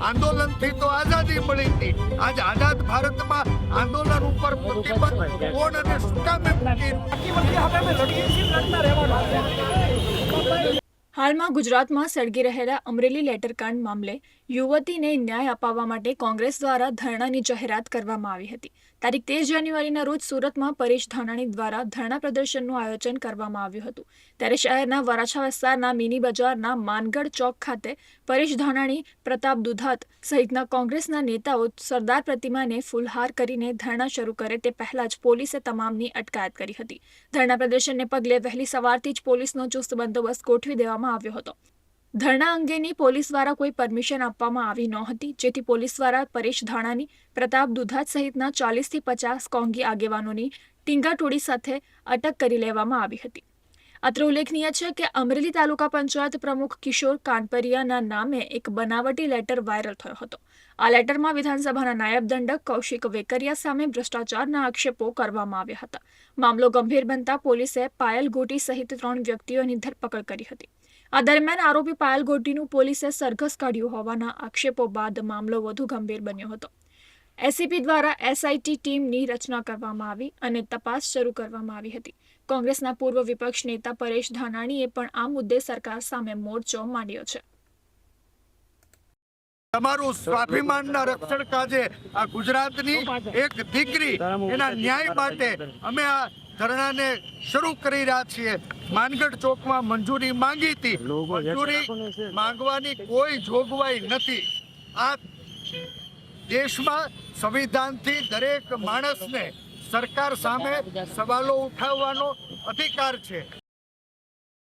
આંદોલનથી તો આઝાદી મળી હતી. આજ આઝાદ ભારતમાં આંદોલન ઉપર પ્રતિબંધ કોણ અને શું કામે મૂકી હાલમાં ગુજરાતમાં સળગી રહેલા અમરેલી લેટરકાંડ મામલે યુવતીને ન્યાય અપાવવા માટે કોંગ્રેસ દ્વારા ધરણાની જાહેરાત કરવામાં આવી હતી. તારીખ તેર જાન્યુઆરીના રોજ સુરતમાં પરેશ ધાનાણી દ્વારા ધરણા પ્રદર્શનનું આયોજન કરવામાં આવ્યું હતું. ત્યારે શહેરના વરાછા વિસ્તારના મિની બજારના માનગઢ ચોક ખાતે પરેશ ધાનાણી, પ્રતાપ દુધાત સહિતના કોંગ્રેસના નેતાઓ સરદાર પ્રતિમાને ફૂલહાર કરીને ધરણા શરૂ કરે તે પહેલા જ પોલીસે તમામની અટકાયત કરી હતી. ધરણા પ્રદર્શનને પગલે વહેલી સવારથી જ પોલીસનો ચુસ્ત બંદોબસ્ત ગોઠવી દેવામાં આવ્યો હતો. ધરણા અંગેની પોલીસ દ્વારા કોઈ પરમિશન આપવામાં આવી નહોતી, જેથી પોલીસ દ્વારા પરેશ ધાણાની, પ્રતાપ દુધાત સહિતના ચાલીસથી પચાસ કોંગી આગેવાનોની ટીંગાટોળી સાથે અટક કરી લેવામાં આવી હતી. અત્રે ઉલ્લેખનીય છે કે અમરેલી તાલુકા પંચાયત પ્રમુખ કિશોર કાનપરિયાના નામે એક બનાવટી લેટર વાયરલ થયો હતો. આ લેટરમાં વિધાનસભાના નાયબ દંડક કૌશિક વેકરિયા સામે ભ્રષ્ટાચારના આક્ષેપો કરવામાં આવ્યા હતા. મામલો ગંભીર બનતા પોલીસે પાયલ ગોટી સહિત ત્રણ વ્યક્તિઓની ધરપકડ કરી હતી. આ દરમિયાન આરોપી પાયલ ગોટીનું પોલીસે સરઘસ કાઢ્યું હોવાના આક્ષેપો બાદ મામલો વધુ ગંભીર બન્યો હતો. એસીપી દ્વારા એસઆઈટી ટીમની રચના કરવામાં આવી અને તપાસ શરૂ કરવામાં આવી હતી. કોંગ્રેસના પૂર્વ વિપક્ષ નેતા પરેશ ધાનાણીએ પણ આ મુદ્દે સરકાર સામે મોરચો માંડ્યો છે. તમારું સ્વાભિમાનના રક્ષણ કાજે આ ગુજરાતની એક દીકરી એના ન્યાય માટે અમે આ ધરણાને શરૂ કરી રહ્યા છીએ. માનગઢ ચોકમાં મંજૂરી માંગી હતી. મંજૂરી માંગવાની કોઈ જોગવાઈ નથી. આ દેશમાં સંવિધાનથી દરેક માણસને સરકાર સામે સવાલો ઉઠાવવાનો અધિકાર છે.